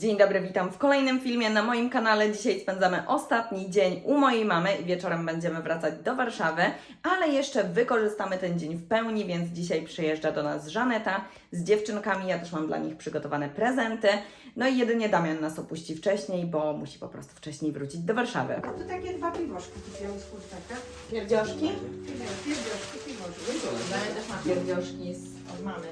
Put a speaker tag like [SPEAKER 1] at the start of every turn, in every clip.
[SPEAKER 1] Dzień dobry, witam w kolejnym filmie na moim kanale. Dzisiaj spędzamy ostatni dzień u mojej mamy i wieczorem będziemy wracać do Warszawy, ale jeszcze wykorzystamy ten dzień w pełni, więc dzisiaj przyjeżdża do nas Żaneta z dziewczynkami. Ja też mam dla nich przygotowane prezenty. No i jedynie Damian nas opuści wcześniej, bo musi po prostu wcześniej wrócić do Warszawy.
[SPEAKER 2] A tu takie dwa piwoszki kupiłam z kurczaka.
[SPEAKER 1] Pierdzioszki?
[SPEAKER 2] Pierdzioszki, piwoszki.
[SPEAKER 1] Damian też ma pierdzioszki z, od mamy.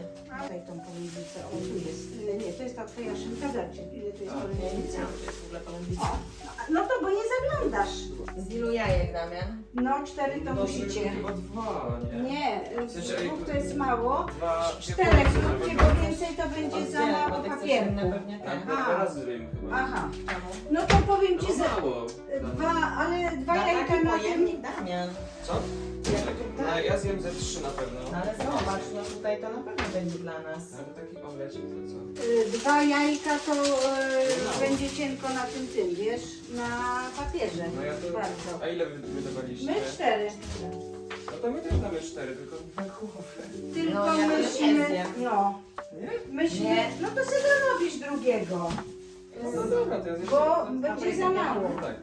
[SPEAKER 2] Daj tą polędwicę, o tu jest. Ile nie, to jest ta twoja szynka, zobaczcie, ile to jest polędwica.
[SPEAKER 1] jest w ogóle polędwica.
[SPEAKER 2] O, no to bo nie zaglądasz.
[SPEAKER 1] Z ilu jajek, Damian?
[SPEAKER 2] No cztery to musicie.
[SPEAKER 3] Chyba dwa, nie?
[SPEAKER 2] Nie,
[SPEAKER 3] Znaczy,
[SPEAKER 2] z
[SPEAKER 3] ej,
[SPEAKER 2] dwóch
[SPEAKER 3] to-
[SPEAKER 2] to jest mało.
[SPEAKER 3] Dwa,
[SPEAKER 2] Czterech zróbcie, bo więcej to będzie za mało papierku.
[SPEAKER 1] pewnie
[SPEAKER 3] Tak,
[SPEAKER 1] te.
[SPEAKER 3] bo dwa razy wiem chyba.
[SPEAKER 2] Aha,
[SPEAKER 1] Czemu?
[SPEAKER 2] no to powiem
[SPEAKER 3] No
[SPEAKER 2] ci za...
[SPEAKER 3] mało.
[SPEAKER 2] Dwa, ale dwa
[SPEAKER 1] Na
[SPEAKER 2] jajka na tym.
[SPEAKER 1] Damian.
[SPEAKER 3] Co? No, ja zjem ze trzy na pewno.
[SPEAKER 1] Ale zobacz, no tutaj to na pewno będzie dla nas.
[SPEAKER 3] Ale taki omlecik to co?
[SPEAKER 2] Y, Dwa jajka to y, będzie cienko na tym tym, wiesz, na papierze.
[SPEAKER 3] No ja to...
[SPEAKER 2] Bardzo.
[SPEAKER 3] A ile wy wydawaliście?
[SPEAKER 2] My cztery.
[SPEAKER 3] No to my też mamy cztery, tylko na głowę.
[SPEAKER 2] Tylko
[SPEAKER 1] No, ja to nie
[SPEAKER 2] myślimy, no,
[SPEAKER 3] Nie?
[SPEAKER 2] myślimy,
[SPEAKER 1] Nie.
[SPEAKER 2] no to sobie robisz drugiego,
[SPEAKER 3] No to dobra, to ja zjem...
[SPEAKER 2] bo
[SPEAKER 3] no,
[SPEAKER 2] będzie za mało.
[SPEAKER 3] Tak.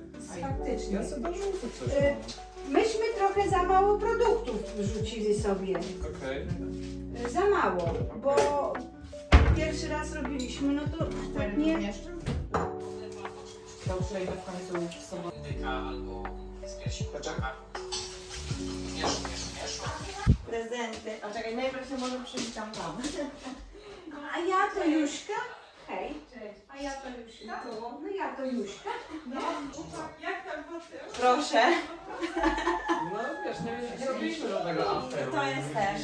[SPEAKER 2] Faktycznie.
[SPEAKER 3] Ja sobie dorzucę coś.
[SPEAKER 2] Y, Myśmy trochę za mało produktów wrzucili sobie.
[SPEAKER 3] Okej.
[SPEAKER 2] Y, Za mało, bo pierwszy raz robiliśmy, no to tak nie...
[SPEAKER 1] To przejdę w końcu w sobotę.
[SPEAKER 4] albo z piersiczaka. Miesz, miesz, miesz.
[SPEAKER 1] Prezenty. A czekaj, najpierw się może przywitam tam.
[SPEAKER 2] A ja to Juśka? Hej. A ja to Juśka? No ja to Juśka. No.
[SPEAKER 1] Proszę.
[SPEAKER 3] Wiesz, nie, nie robiliśmy żadnego afteru.
[SPEAKER 1] To jest też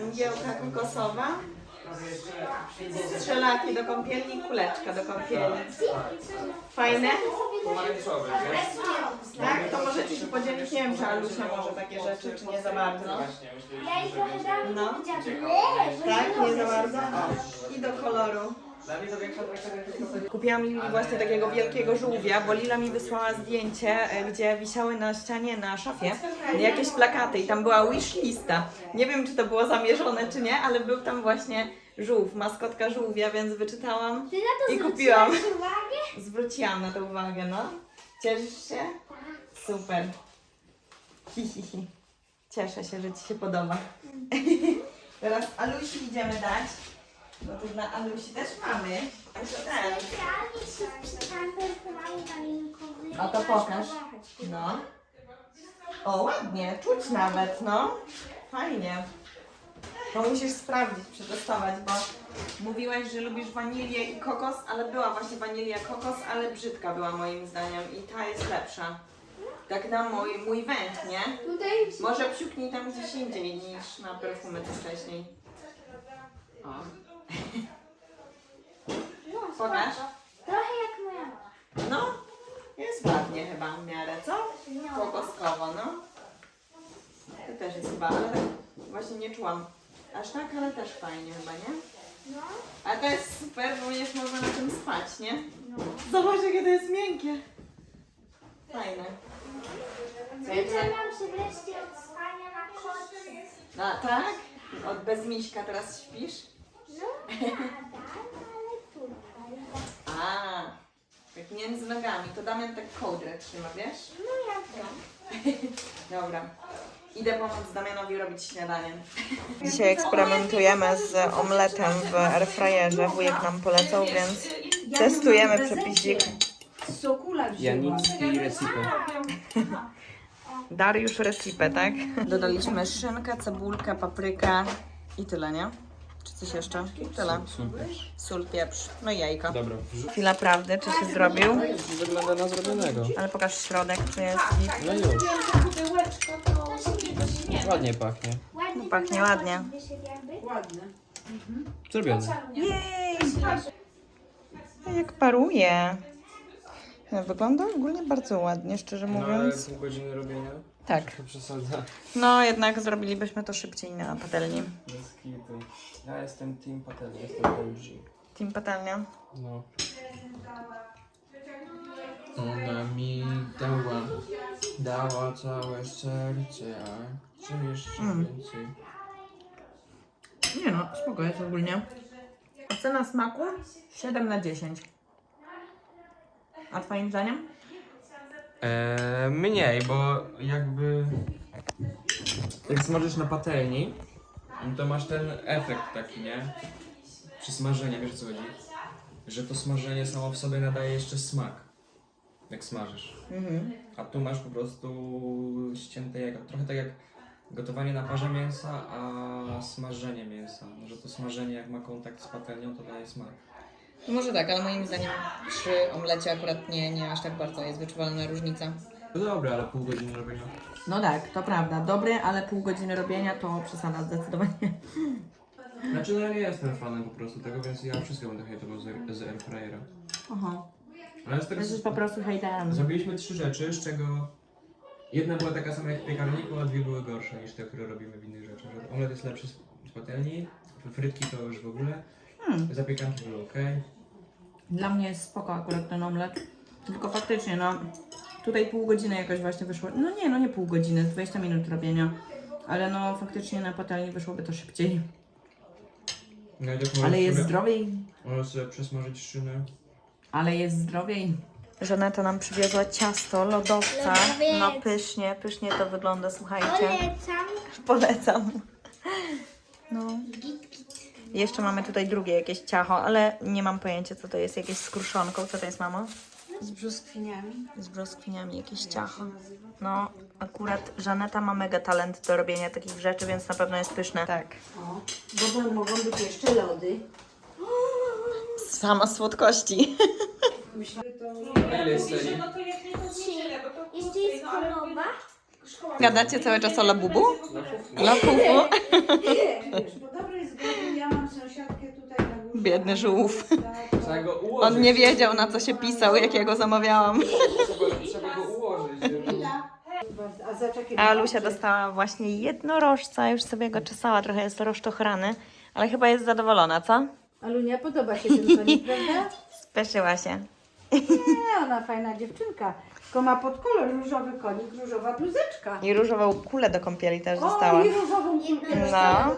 [SPEAKER 1] mgiełka kokosowa, strzelaki do kąpieli, kuleczka do kąpieli. Fajne?
[SPEAKER 3] pomarańczowy, wiesz?
[SPEAKER 1] Tak? To możecie się podzielić. Nie wiem, czy Alusia może takie rzeczy, czy nie za bardzo.
[SPEAKER 3] Właśnie, myślę,
[SPEAKER 5] Ja ich trochę dałam
[SPEAKER 1] No.
[SPEAKER 5] no.
[SPEAKER 1] Tak? Nie za bardzo? O. I do koloru. Kupiłam Lili właśnie takiego wielkiego żółwia, bo Lila mi wysłała zdjęcie, e, gdzie wisiały na ścianie, na szafie jakieś plakaty i tam była wish lista. Nie wiem, czy to było zamierzone, czy nie, ale był tam właśnie żółw, maskotka żółwia, więc wyczytałam
[SPEAKER 5] Ty na to
[SPEAKER 1] i kupiłam.
[SPEAKER 5] zwróciłaś uwagę?
[SPEAKER 1] Zwróciłam na to uwagę, no. Cieszysz się? Super. Hi, hi, hi. Cieszę się, że Ci się podoba. Teraz Alusi idziemy dać, bo tu dla Alusi też mamy. To ten.
[SPEAKER 5] Specjalnie się przeczytałam perfumami walinkowymi.
[SPEAKER 1] A to pokaż. No. O, ładnie, czuć nawet, no. Fajnie. To musisz sprawdzić, przetestować, bo mówiłaś, że lubisz wanilię i kokos, ale była właśnie wanilia kokos, ale brzydka była moim zdaniem i ta jest lepsza. Tak na mój, mój węch, nie?
[SPEAKER 5] Tutaj
[SPEAKER 1] Może psiuknij tam gdzieś indziej niż na perfumy to wcześniej. O.
[SPEAKER 5] no,
[SPEAKER 1] Pokaż.
[SPEAKER 5] Trochę jak moja mama.
[SPEAKER 1] No, jest ładnie chyba w miarę, co?
[SPEAKER 5] No.
[SPEAKER 1] Kokoskowo, no. To też jest chyba, ale tak właśnie nie czułam. Aż tak, ale też fajnie chyba, nie?
[SPEAKER 5] No.
[SPEAKER 1] Ale to jest super, bo będziesz mogła na tym spać, nie?
[SPEAKER 5] No.
[SPEAKER 1] Zobacz, jakie to jest miękkie. Fajne.
[SPEAKER 5] Zaczynam się wreszcie od spania na kocy.
[SPEAKER 1] A, tak? Od bez miśka teraz śpisz? A, tak między nogami. To Damian tak kołdrę trzyma, wiesz?
[SPEAKER 5] No ja wiem.
[SPEAKER 1] Dobra. Idę pomóc Damianowi robić śniadanie. Dzisiaj eksperymentujemy z omletem w airfryerze. Wujek nam polecał, więc testujemy przepisik.
[SPEAKER 2] Z sokula.
[SPEAKER 3] Janicki recipe.
[SPEAKER 1] Dariusz Recipe, tak? Dodaliśmy szynkę, cebulkę, paprykę i tyle, nie? Czy coś jeszcze? Tyle. Sól, pieprz, no i jajka.
[SPEAKER 3] Dobra,
[SPEAKER 1] Chwila prawdy, czy się zrobił?
[SPEAKER 3] wygląda na zrobionego.
[SPEAKER 1] Ale pokaż środek, czy jest git.
[SPEAKER 3] No już, ładnie pachnie.
[SPEAKER 5] Ładnie
[SPEAKER 1] Pachnie ładnie.
[SPEAKER 2] Ładne.
[SPEAKER 3] Zrobiony.
[SPEAKER 1] Jej! Jak paruje. Wygląda ogólnie bardzo ładnie, szczerze
[SPEAKER 3] No ale
[SPEAKER 1] mówiąc.
[SPEAKER 3] pół godziny robienia?
[SPEAKER 1] Tak.
[SPEAKER 3] To przesadza.
[SPEAKER 1] No, jednak zrobilibyśmy to szybciej na patelni.
[SPEAKER 3] Bez kitu. Ja jestem team patelni, jestem OG.
[SPEAKER 1] Team patelnia.
[SPEAKER 3] No. Ona mi dała, dała całe serce, a co jeszcze
[SPEAKER 1] Mm.
[SPEAKER 3] więcej?
[SPEAKER 1] Nie no, spoko jest ogólnie. Ocena smaku 7 na 10. A twoim zdaniem?
[SPEAKER 3] Eee, mniej, bo jakby jak smażysz na patelni, no to masz ten efekt taki, nie? Przy smażeniu, wiesz o co chodzi? Że to smażenie samo w sobie nadaje jeszcze smak, jak smażysz.
[SPEAKER 1] Mhm.
[SPEAKER 3] A tu masz po prostu ścięte jajko. Trochę tak jak gotowanie na parze mięsa, a smażenie mięsa. Może to smażenie jak ma kontakt z patelnią, to daje smak.
[SPEAKER 1] No może tak, ale moim zdaniem przy omlecie akurat nie, nie aż tak bardzo jest wyczuwalna różnica.
[SPEAKER 3] No dobra, ale pół godziny robienia.
[SPEAKER 1] No tak, to prawda. Dobre, ale pół godziny robienia to przesada zdecydowanie.
[SPEAKER 3] Znaczy no ja nie jestem fanem po prostu tego, więc ja wszystko będę hejtował z, air- z airfryera.
[SPEAKER 1] Aha.
[SPEAKER 3] Ale z tego
[SPEAKER 1] Jesteś po prostu hejterem.
[SPEAKER 3] Zrobiliśmy trzy rzeczy, z czego jedna była taka sama jak w piekarniku, a dwie były gorsze niż te, które robimy w innych rzeczach. Że Omlet jest lepszy z z patelni, frytki to już w ogóle,
[SPEAKER 1] Hmm.
[SPEAKER 3] zapiekanki były ok.
[SPEAKER 1] Dla mnie jest spoko akurat ten omlet. Tylko faktycznie, no tutaj pół godziny jakoś właśnie wyszło. No nie, no nie pół godziny, 20 minut robienia. Ale no faktycznie na patelni wyszłoby to szybciej.
[SPEAKER 3] No i tak możesz
[SPEAKER 1] Ale jest
[SPEAKER 3] sobie,
[SPEAKER 1] zdrowiej.
[SPEAKER 3] Możesz sobie przesmażyć szynę.
[SPEAKER 1] Ale jest zdrowiej. Żaneta nam przywiozła ciasto, lodowca.
[SPEAKER 5] Lodowiec.
[SPEAKER 1] No pysznie, pysznie to wygląda, słuchajcie.
[SPEAKER 5] Polecam.
[SPEAKER 1] Polecam. No. Jeszcze mamy tutaj drugie jakieś ciacho, ale nie mam pojęcia co to jest, jakieś z kruszonką. Co to jest, mamo?
[SPEAKER 2] Z brzoskwiniami.
[SPEAKER 1] Z brzoskwiniami jakieś ciacho. No, akurat Żaneta ma mega talent do robienia takich rzeczy, więc na pewno jest pyszne. Tak.
[SPEAKER 2] O, bo to mogą być jeszcze lody.
[SPEAKER 1] Sama słodkości.
[SPEAKER 2] Myślę, to...
[SPEAKER 3] A ile jest seli?
[SPEAKER 5] Jeszcze jest królowa.
[SPEAKER 1] Gadacie cały czas o labubu?
[SPEAKER 3] No?
[SPEAKER 2] Wiesz, bo dobrej ja mam sąsiadkę tutaj na górze.
[SPEAKER 1] Biedny żółw.
[SPEAKER 3] Trzeba go ułożyć.
[SPEAKER 1] On nie wiedział na co się pisał, jak ja go zamawiałam.
[SPEAKER 3] Trzeba, trzeba go ułożyć.
[SPEAKER 2] A zaczekaj.
[SPEAKER 1] A Lusia dostała właśnie jednorożca, już sobie go czesała, trochę jest rozczochrany, ale chyba jest zadowolona, co?
[SPEAKER 2] Alunia, podoba się ten konik, prawda?
[SPEAKER 1] Spieszyła się.
[SPEAKER 2] Nie, ona fajna dziewczynka. Tylko ma pod kolor różowy konik, różowa bluzeczka.
[SPEAKER 1] I różową kulę do kąpieli też
[SPEAKER 2] O,
[SPEAKER 1] dostała.
[SPEAKER 2] i różową kulkę
[SPEAKER 1] No.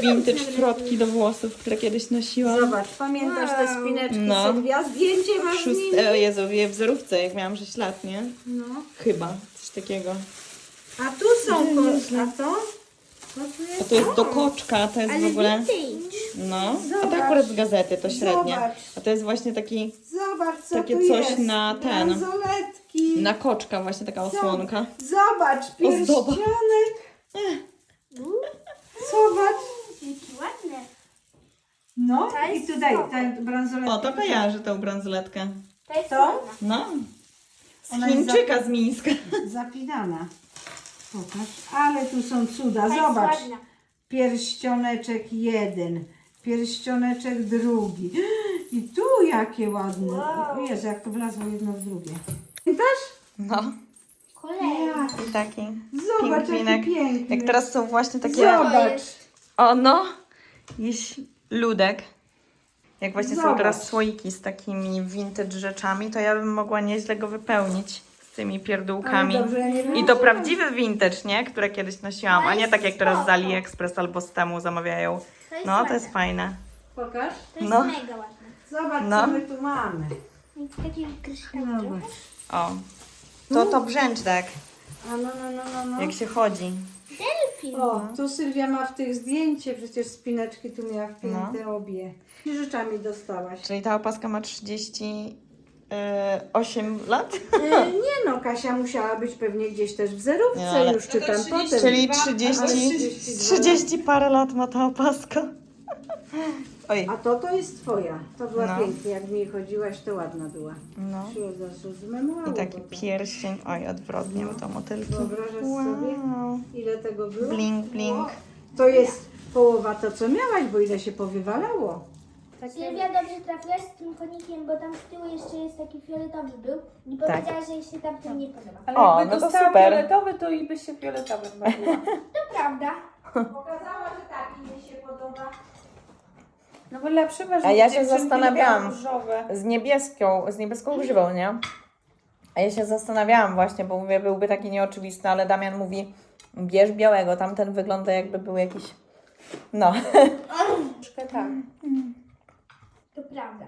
[SPEAKER 1] Vintage frotki do włosów, które kiedyś nosiłam.
[SPEAKER 2] Zobacz, pamiętasz te spineczki
[SPEAKER 1] No.
[SPEAKER 2] Sylwia? Zdjęcie masz z
[SPEAKER 1] Szóst...
[SPEAKER 2] nimi?
[SPEAKER 1] O Jezu, w wzorówce, jak miałam 6 lat, nie?
[SPEAKER 2] No.
[SPEAKER 1] Chyba, coś takiego.
[SPEAKER 2] A tu są, ko- a to? Tu
[SPEAKER 1] A
[SPEAKER 2] jest?
[SPEAKER 1] to jest do koczka, to jest w ogóle... No, a to
[SPEAKER 2] Zobacz.
[SPEAKER 1] akurat z gazety, to średnie.
[SPEAKER 2] Zobacz.
[SPEAKER 1] A to jest właśnie taki
[SPEAKER 2] Zobacz, co
[SPEAKER 1] Takie
[SPEAKER 2] tu
[SPEAKER 1] coś
[SPEAKER 2] jest.
[SPEAKER 1] na ten.
[SPEAKER 2] Bransoletki.
[SPEAKER 1] na koczka, właśnie taka osłonka.
[SPEAKER 2] Zobacz, pierścionek. Zobacz.
[SPEAKER 5] Jakie ładne.
[SPEAKER 2] No
[SPEAKER 5] To
[SPEAKER 2] i
[SPEAKER 5] jest
[SPEAKER 2] tutaj
[SPEAKER 5] spoko.
[SPEAKER 2] ten bransoletki.
[SPEAKER 1] O, to kojarzy tą bransoletkę.
[SPEAKER 5] To jest
[SPEAKER 2] To?
[SPEAKER 5] ładne.
[SPEAKER 1] No. Z
[SPEAKER 2] Ona jest
[SPEAKER 1] Chińczyka z Mińska.
[SPEAKER 2] Zapinana. Pokaż. Ale tu są cuda.
[SPEAKER 5] To jest
[SPEAKER 2] Zobacz. Pierścioneczek jeden. Pierścioneczek drugi. I tu jakie ładne.
[SPEAKER 5] Wow.
[SPEAKER 2] Jezu, jak to wlazło jedno w drugie. Pamiętasz?
[SPEAKER 1] No,
[SPEAKER 5] Kolejna.
[SPEAKER 1] i taki
[SPEAKER 2] Zobacz,
[SPEAKER 1] pingwinek.
[SPEAKER 2] jaki piękny.
[SPEAKER 1] Jak teraz są właśnie takie...
[SPEAKER 2] Zobacz.
[SPEAKER 1] O, no. Jakiś ludek. Jak właśnie są
[SPEAKER 2] Zobacz.
[SPEAKER 1] teraz słoiki z takimi vintage rzeczami, to ja bym mogła nieźle go wypełnić z tymi pierdółkami.
[SPEAKER 2] Ale dobrze, ja nie wiem.
[SPEAKER 1] I to prawdziwy vintage, nie? Które kiedyś nosiłam, a nie tak jak teraz z AliExpress albo z temu zamawiają.
[SPEAKER 5] To jest
[SPEAKER 1] No, to
[SPEAKER 5] ładne.
[SPEAKER 1] jest fajne.
[SPEAKER 2] Pokaż.
[SPEAKER 5] To jest
[SPEAKER 1] No.
[SPEAKER 5] mega ładne.
[SPEAKER 2] Zobacz,
[SPEAKER 1] No.
[SPEAKER 2] co my tu mamy.
[SPEAKER 5] I takie kryształy.
[SPEAKER 2] Zobacz.
[SPEAKER 1] O. To to brzęcz tak,
[SPEAKER 2] A no, no, no, no, no.
[SPEAKER 1] jak się chodzi.
[SPEAKER 5] Delfin.
[SPEAKER 2] O, tu Sylwia ma w tych zdjęcie, przecież spineczki tu miała wpięte
[SPEAKER 1] No.
[SPEAKER 2] obie. I rzeczami dostałaś.
[SPEAKER 1] Czyli ta opaska ma 38 lat?
[SPEAKER 2] E, nie no, Kasia musiała być pewnie gdzieś też w zerówce,
[SPEAKER 1] Nie, ale-
[SPEAKER 2] już czytam potem.
[SPEAKER 1] Czyli
[SPEAKER 2] Ale
[SPEAKER 1] 30,
[SPEAKER 2] 32.
[SPEAKER 1] 30 parę lat ma ta opaska. Oj,
[SPEAKER 2] A to to jest twoja. To była
[SPEAKER 1] No.
[SPEAKER 2] piękna. Jak w niej chodziłaś, to ładna była.
[SPEAKER 1] no. I taki pierścień. Oj, odwrotnie, bo to motylki.
[SPEAKER 2] Wyobrażasz sobie?
[SPEAKER 1] Wow.
[SPEAKER 2] Ile tego było?
[SPEAKER 1] Blink, blink.
[SPEAKER 2] To jest połowa to, co miałaś, bo ile się powywalało.
[SPEAKER 5] Sylwia, dobrze trafiłaś z tym konikiem, bo tam z tyłu jeszcze jest taki fioletowy był i
[SPEAKER 1] Tak.
[SPEAKER 5] powiedziała, że jej się tamten nie podoba.
[SPEAKER 6] Ale
[SPEAKER 1] O,
[SPEAKER 6] jakby
[SPEAKER 1] no to
[SPEAKER 6] dostała
[SPEAKER 1] super.
[SPEAKER 6] fioletowy, to i by się fioletowym bawiła.
[SPEAKER 5] To prawda.
[SPEAKER 2] Pokazała, że taki jej się podoba.
[SPEAKER 6] No bo dla przeważnie
[SPEAKER 1] A ja się zastanawiałam. Z niebieską, z niebieską grzywą, nie? A ja się zastanawiałam właśnie, bo mówię, byłby taki nieoczywisty, ale Damian mówi, bierz białego, tamten wygląda jakby był jakiś... No.
[SPEAKER 6] Troszkę tak.
[SPEAKER 5] To prawda.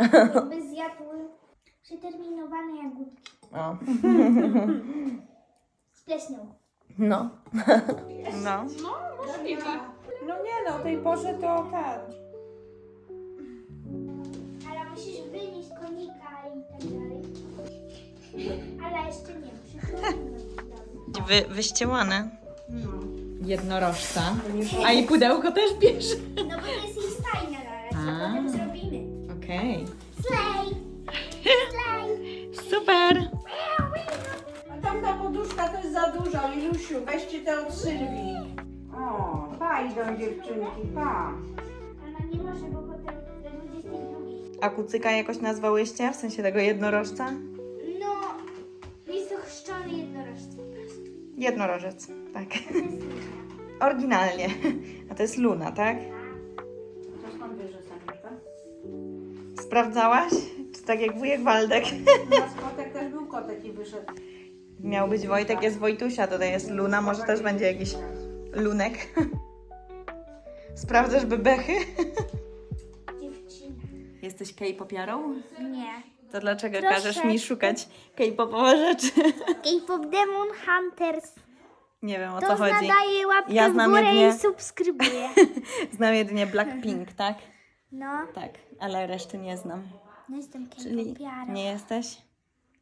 [SPEAKER 5] Jakby zjadł Przeterminowane jagódki.
[SPEAKER 1] O.
[SPEAKER 5] Z pleśnią.
[SPEAKER 1] No. No.
[SPEAKER 6] No nie no, o tej porze to tak.
[SPEAKER 5] Ale musisz wynieść konika i tak dalej. Ale jeszcze nie, muszę
[SPEAKER 1] Wy, wyściełane. Jednorożca. A i pudełko też bierze.
[SPEAKER 5] No bo to jest jej stajnia na razie,
[SPEAKER 1] A.
[SPEAKER 5] potem zrobimy.
[SPEAKER 1] Okej.
[SPEAKER 5] Slay! Slay!
[SPEAKER 1] Super.
[SPEAKER 2] A tamta poduszka to jest za dużo, Ilusiu, weźcie to od Sylwii. Pa idą dziewczynki, pa.
[SPEAKER 5] Ona nie może, bo potem do 22.
[SPEAKER 1] A kucyka jakoś nazwałyście? W sensie tego jednorożca?
[SPEAKER 5] No, jest to chrzczony jednorożec po prostu.
[SPEAKER 1] Jednorożec, tak.
[SPEAKER 5] To jest Luna.
[SPEAKER 1] Oryginalnie. A to jest Luna, tak?
[SPEAKER 2] To skąd wiesz, że samiczka?
[SPEAKER 1] Sprawdzałaś? Czy tak jak wujek Waldek?
[SPEAKER 2] Na spotek też był kotek i wyszedł.
[SPEAKER 1] Miał być Wojtek, jest Wojtusia, tutaj jest Luna, może też będzie jakiś lunek. Sprawdzasz bebechy?
[SPEAKER 5] Dziewczyna.
[SPEAKER 1] Jesteś K-popiarą?
[SPEAKER 5] Nie.
[SPEAKER 1] To dlaczego
[SPEAKER 5] Troszeczkę.
[SPEAKER 1] każesz mi szukać K-popowe rzeczy?
[SPEAKER 5] K-pop Demon Hunters.
[SPEAKER 1] Nie wiem o
[SPEAKER 5] To
[SPEAKER 1] co chodzi.
[SPEAKER 5] nadaje łapkę
[SPEAKER 1] Ja
[SPEAKER 5] w
[SPEAKER 1] znam
[SPEAKER 5] górę
[SPEAKER 1] jedynie-
[SPEAKER 5] i subskrybuję.
[SPEAKER 1] Znam jedynie Blackpink, tak?
[SPEAKER 5] No,
[SPEAKER 1] Tak, ale reszty nie znam.
[SPEAKER 5] no jestem
[SPEAKER 1] Czyli
[SPEAKER 5] K-popiarą.
[SPEAKER 1] nie jesteś?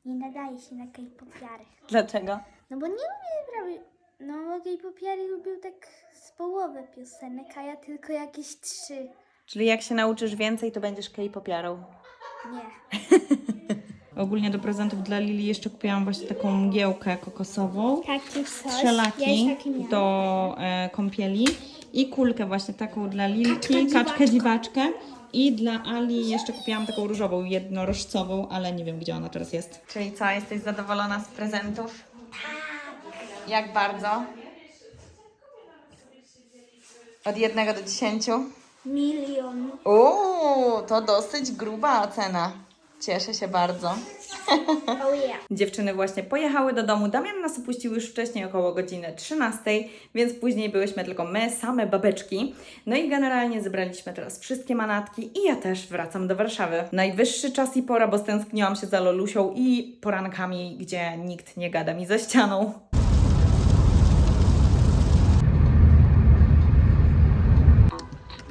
[SPEAKER 5] Nie nadaje się na K-popiary.
[SPEAKER 1] Dlaczego?
[SPEAKER 5] No bo nie lubię prawie... No bo K-popiary lubią tak z połowy piosenek, a ja tylko jakieś trzy.
[SPEAKER 1] Czyli jak się nauczysz więcej, to będziesz K-popiarą.
[SPEAKER 5] Nie.
[SPEAKER 1] Ogólnie do prezentów dla Lili jeszcze kupiłam właśnie taką mgiełkę kokosową.
[SPEAKER 5] Taki
[SPEAKER 1] strzelaki
[SPEAKER 5] Ja już taki miałam.
[SPEAKER 1] do e, kąpieli i kulkę właśnie taką dla Lilki,
[SPEAKER 5] Kaczkę
[SPEAKER 1] kaczkę dziwaczkę i dla Ali jeszcze kupiłam taką różową, jednorożcową, ale nie wiem gdzie ona teraz jest. Czyli co, jesteś zadowolona z prezentów? Jak bardzo? Od jednego do dziesięciu?
[SPEAKER 5] Milion.
[SPEAKER 1] Uuu, to dosyć gruba cena. Cieszę się bardzo.
[SPEAKER 5] Oh yeah.
[SPEAKER 1] Dziewczyny właśnie pojechały do domu. Damian nas opuścił już wcześniej, około godziny 13, więc później byłyśmy tylko my, same babeczki. No i generalnie zebraliśmy teraz wszystkie manatki i ja też wracam do Warszawy. Najwyższy czas i pora, bo stęskniłam się za Lolusią i porankami, gdzie nikt nie gada mi ze ścianą.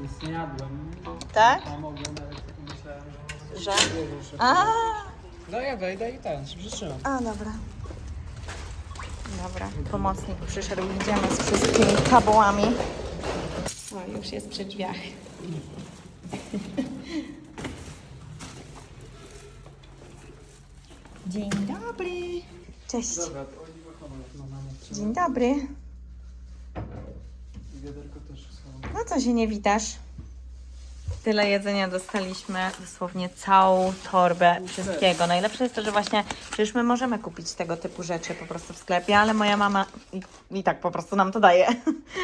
[SPEAKER 7] Nic nie jadłem.
[SPEAKER 1] Tak?
[SPEAKER 7] Że
[SPEAKER 1] A,
[SPEAKER 7] No ja wejdę i ten, się przytrzymam.
[SPEAKER 1] a dobra. Dobra, pomocnik przyszedł, idziemy z wszystkimi kabołami. O, już jest przy drzwiach. Dzień dobry. Cześć.
[SPEAKER 7] Dobra, to oni wychodzą, jak mama nie trzyma.
[SPEAKER 1] Dzień dobry.
[SPEAKER 7] Wiaderko też schowam.
[SPEAKER 1] No co się nie witasz? Tyle jedzenia dostaliśmy, dosłownie całą torbę wszystkiego. Najlepsze jest to, że właśnie przecież my możemy kupić tego typu rzeczy po prostu w sklepie, ale moja mama i, i tak po prostu nam to daje.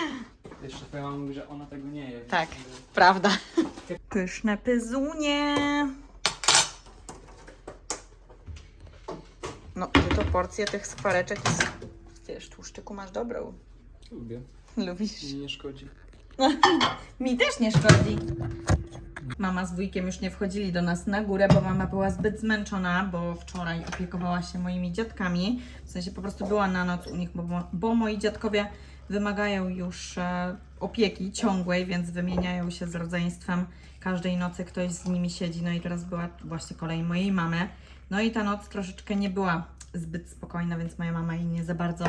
[SPEAKER 7] Jeszcze twoja mama mówi, że ona tego nie je.
[SPEAKER 1] Tak,
[SPEAKER 7] więc,
[SPEAKER 1] prawda. Pyszne pyzunie. No, ty to porcję tych skwareczek jest... Wiesz, tłuszczyku masz dobrą.
[SPEAKER 7] Lubię.
[SPEAKER 1] Lubisz?
[SPEAKER 7] Mi nie szkodzi.
[SPEAKER 1] Mi też nie szkodzi. Mama z wujkiem już nie wchodzili do nas na górę, bo mama była zbyt zmęczona, bo wczoraj opiekowała się moimi dziadkami. W sensie po prostu była na noc u nich, bo, bo moi dziadkowie wymagają już e, opieki ciągłej, więc wymieniają się z rodzeństwem. Każdej nocy ktoś z nimi siedzi. No i teraz była właśnie kolej mojej mamy. No i ta noc troszeczkę nie była zbyt spokojna, więc moja mama jej nie za bardzo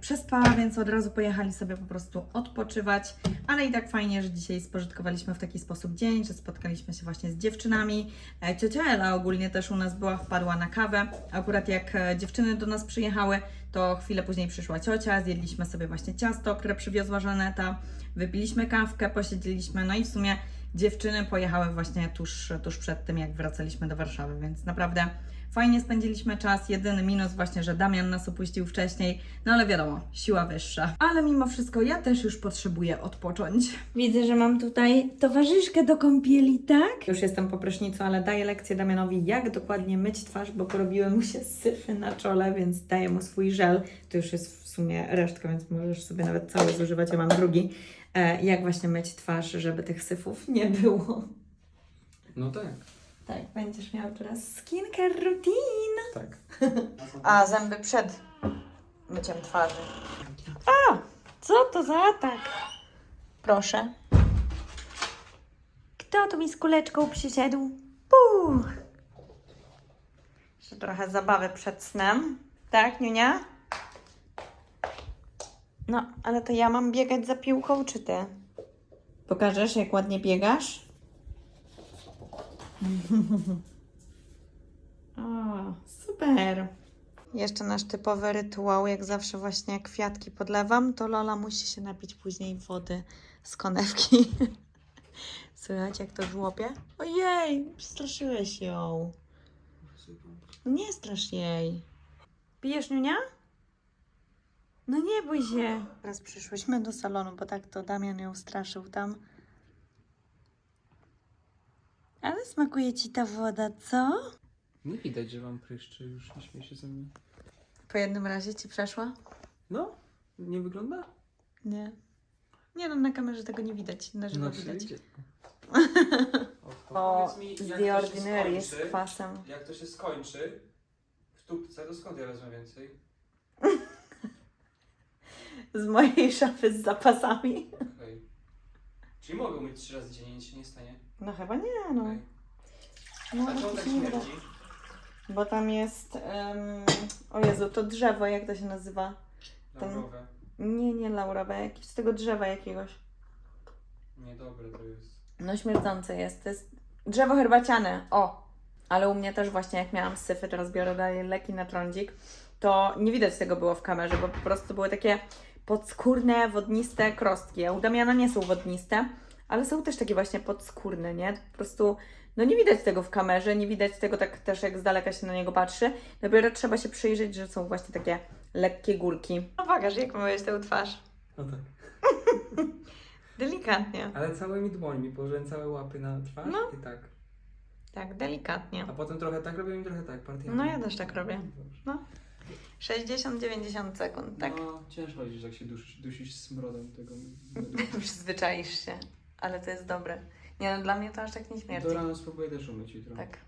[SPEAKER 1] przespała, więc od razu pojechali sobie po prostu odpoczywać. Ale i tak fajnie, że dzisiaj spożytkowaliśmy w taki sposób dzień, że spotkaliśmy się właśnie z dziewczynami. E, Ciocia Ela ogólnie też u nas była, wpadła na kawę. Akurat jak e, dziewczyny do nas przyjechały, to chwilę później przyszła ciocia, zjedliśmy sobie właśnie ciasto, które przywiozła Żaneta, wypiliśmy kawkę, posiedzieliśmy, no i w sumie dziewczyny pojechały właśnie tuż, tuż przed tym, jak wracaliśmy do Warszawy, więc naprawdę fajnie spędziliśmy czas. Jedyny minus właśnie, że Damian nas opuścił wcześniej, no ale wiadomo, siła wyższa. Ale mimo wszystko ja też już potrzebuję odpocząć. Widzę, że mam tutaj towarzyszkę do kąpieli, tak? Już jestem po prysznicu, ale daję lekcję Damianowi, jak dokładnie myć twarz, bo porobiły mu się syfy na czole, więc daję mu swój żel. To już jest w sumie resztka, więc możesz sobie nawet cały zużywać, ja mam drugi. E, jak właśnie myć twarz, żeby tych syfów nie było.
[SPEAKER 7] No tak.
[SPEAKER 1] Tak, będziesz miał teraz skincare routine.
[SPEAKER 3] Tak.
[SPEAKER 1] A, zęby przed myciem twarzy. A, co to za atak? Proszę. Kto tu mi z kuleczką przyszedł? Puh. Jeszcze trochę zabawy przed snem. Tak, Niunia? No, ale to ja mam biegać za piłką, czy ty? Pokażesz, jak ładnie biegasz? o, super. Jeszcze nasz typowy rytuał, jak zawsze właśnie jak kwiatki podlewam, to Lola musi się napić później wody z konewki. Słychać jak to żłopie? Ojej, przestraszyłeś ją. No nie strasz jej. Pijesz, Niunia? No nie bój się. Teraz przyszłyśmy do salonu, bo tak to Damian ją straszył tam. Ale smakuje ci ta woda, co?
[SPEAKER 7] Nie widać, że wam pryszczy już, nie śmiej się ze mnie.
[SPEAKER 1] Po jednym razie ci przeszła?
[SPEAKER 7] No? Nie wygląda?
[SPEAKER 1] Nie. Nie no, na kamerze tego nie widać, na żywo widać.
[SPEAKER 7] idzie.
[SPEAKER 1] O,
[SPEAKER 3] Powiedz mi, jak
[SPEAKER 1] The
[SPEAKER 3] to się
[SPEAKER 1] Ordinary z
[SPEAKER 3] skończy?
[SPEAKER 1] kwasem.
[SPEAKER 3] Jak to się skończy w tubce, to skąd ja wezmę więcej?
[SPEAKER 1] Z mojej szafy z zapasami.
[SPEAKER 3] Czyli mogę myć trzy razy dziennie, nic się nie stanie.
[SPEAKER 1] No chyba nie, no.
[SPEAKER 3] Okej.
[SPEAKER 1] no
[SPEAKER 3] A czemu tak
[SPEAKER 1] się nie
[SPEAKER 3] śmierdzi?
[SPEAKER 1] Bo tam jest, em, o Jezu, to drzewo, jak to się nazywa? Ten-
[SPEAKER 3] Laurowe.
[SPEAKER 1] Nie, nie laurowe, jakieś z tego drzewa jakiegoś.
[SPEAKER 3] Niedobre to jest.
[SPEAKER 1] No śmierdzące jest, to jest drzewo herbaciane, o! Ale u mnie też właśnie jak miałam syfy, teraz biorę dalej leki na trądzik, to nie widać tego było w kamerze, bo po prostu były takie podskórne, wodniste krostki. A u Damiana nie są wodniste, ale są też takie właśnie podskórne, nie? Po prostu, no nie widać tego w kamerze, nie widać tego tak też jak z daleka się na niego patrzy. Dopiero trzeba się przyjrzeć, że są właśnie takie lekkie górki. No pokaż, jak myłeś tę twarz.
[SPEAKER 7] No tak.
[SPEAKER 1] Delikatnie.
[SPEAKER 7] Ale całymi dłońmi, położyłem całe łapy na twarz
[SPEAKER 1] No.
[SPEAKER 7] i tak.
[SPEAKER 1] Tak, delikatnie.
[SPEAKER 7] A potem trochę tak robiłem i trochę tak, partiami.
[SPEAKER 1] No ja też tak robię.
[SPEAKER 7] Dobrze.
[SPEAKER 1] 60-90 sekund, tak?
[SPEAKER 7] No, ciężko jest, jak się dusisz, dusisz smrodem tego.
[SPEAKER 1] Przyzwyczaisz się, ale to jest dobre. Nie no, dla mnie to aż tak nie śmierdzi.
[SPEAKER 7] Do rano spróbuję też umyć jutro.
[SPEAKER 1] Tak.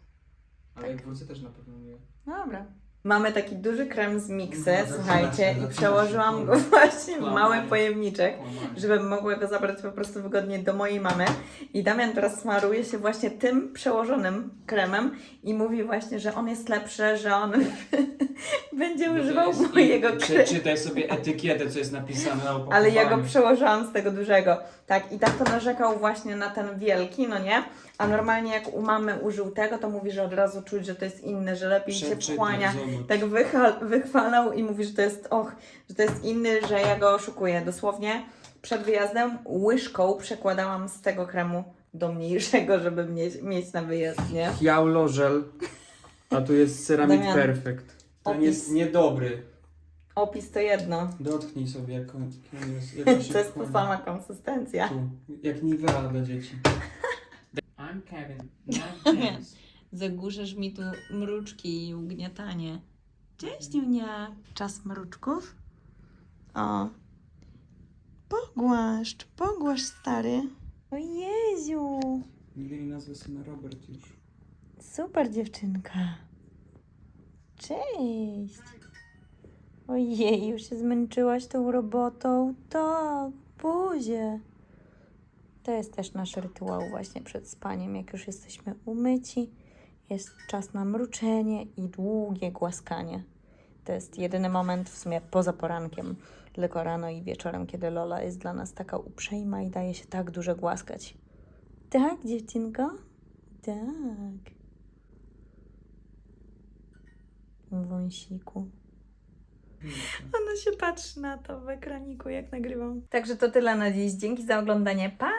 [SPEAKER 7] Ale
[SPEAKER 1] tak.
[SPEAKER 7] jak wrócę też na pewno umyję.
[SPEAKER 1] No dobra. Mamy taki duży krem z miksy,
[SPEAKER 7] No,
[SPEAKER 1] słuchajcie, i przełożyłam go właśnie w mały pojemniczek, żebym mogła go zabrać po prostu wygodnie do mojej mamy. I Damian teraz smaruje się właśnie tym przełożonym kremem i mówi właśnie, że on jest lepszy, że on będzie używał mojego kremu.
[SPEAKER 3] Czytaj sobie etykietę, co jest napisane na opakowaniu.
[SPEAKER 1] Ale ja go przełożyłam z tego dużego. Tak, i tato narzekał właśnie na ten wielki, no nie? A normalnie jak u mamy użył tego, to mówi, że od razu czuć, że to jest inny, że lepiej się wchłania.
[SPEAKER 3] zobacz.
[SPEAKER 1] Tak wychal, wychwalał i mówi, że to jest, och, że to jest inny, że ja go oszukuję. Dosłownie przed wyjazdem łyżką przekładałam z tego kremu do mniejszego, żeby mieć, mieć na wyjazd, nie?
[SPEAKER 3] A tu jest Ceramid
[SPEAKER 1] Damian.
[SPEAKER 3] Perfect. Ten
[SPEAKER 1] Opis.
[SPEAKER 3] jest niedobry.
[SPEAKER 1] Opis to jedno.
[SPEAKER 3] Dotknij sobie, jak on, jak on jest, jak on się
[SPEAKER 1] To jest ta
[SPEAKER 3] wchłania.
[SPEAKER 1] sama konsystencja.
[SPEAKER 3] Tu, jak Nivea dla dzieci.
[SPEAKER 7] I'm Kevin, not James.
[SPEAKER 1] Zagłuszasz mi tu mruczki i ugniatanie. Cześć, Niunia. Czas mruczków? O. Pogłaszcz, pogłaszcz, stary. O Jeziu.
[SPEAKER 3] Nigdy nie nazwę syna Robert już.
[SPEAKER 1] Super dziewczynka. Cześć. Ojej, już się zmęczyłaś tą robotą? To, buzie. To jest też nasz rytuał właśnie przed spaniem. Jak już jesteśmy umyci, jest czas na mruczenie i długie głaskanie. To jest jedyny moment w sumie poza porankiem, tylko rano i wieczorem, kiedy Lola jest dla nas taka uprzejma i daje się tak dużo głaskać. Tak, dziewczynko? Tak. Wąsiku. Ona się patrzy na to w ekraniku, jak nagrywam. Także to tyle na dziś. Dzięki za oglądanie. Pa!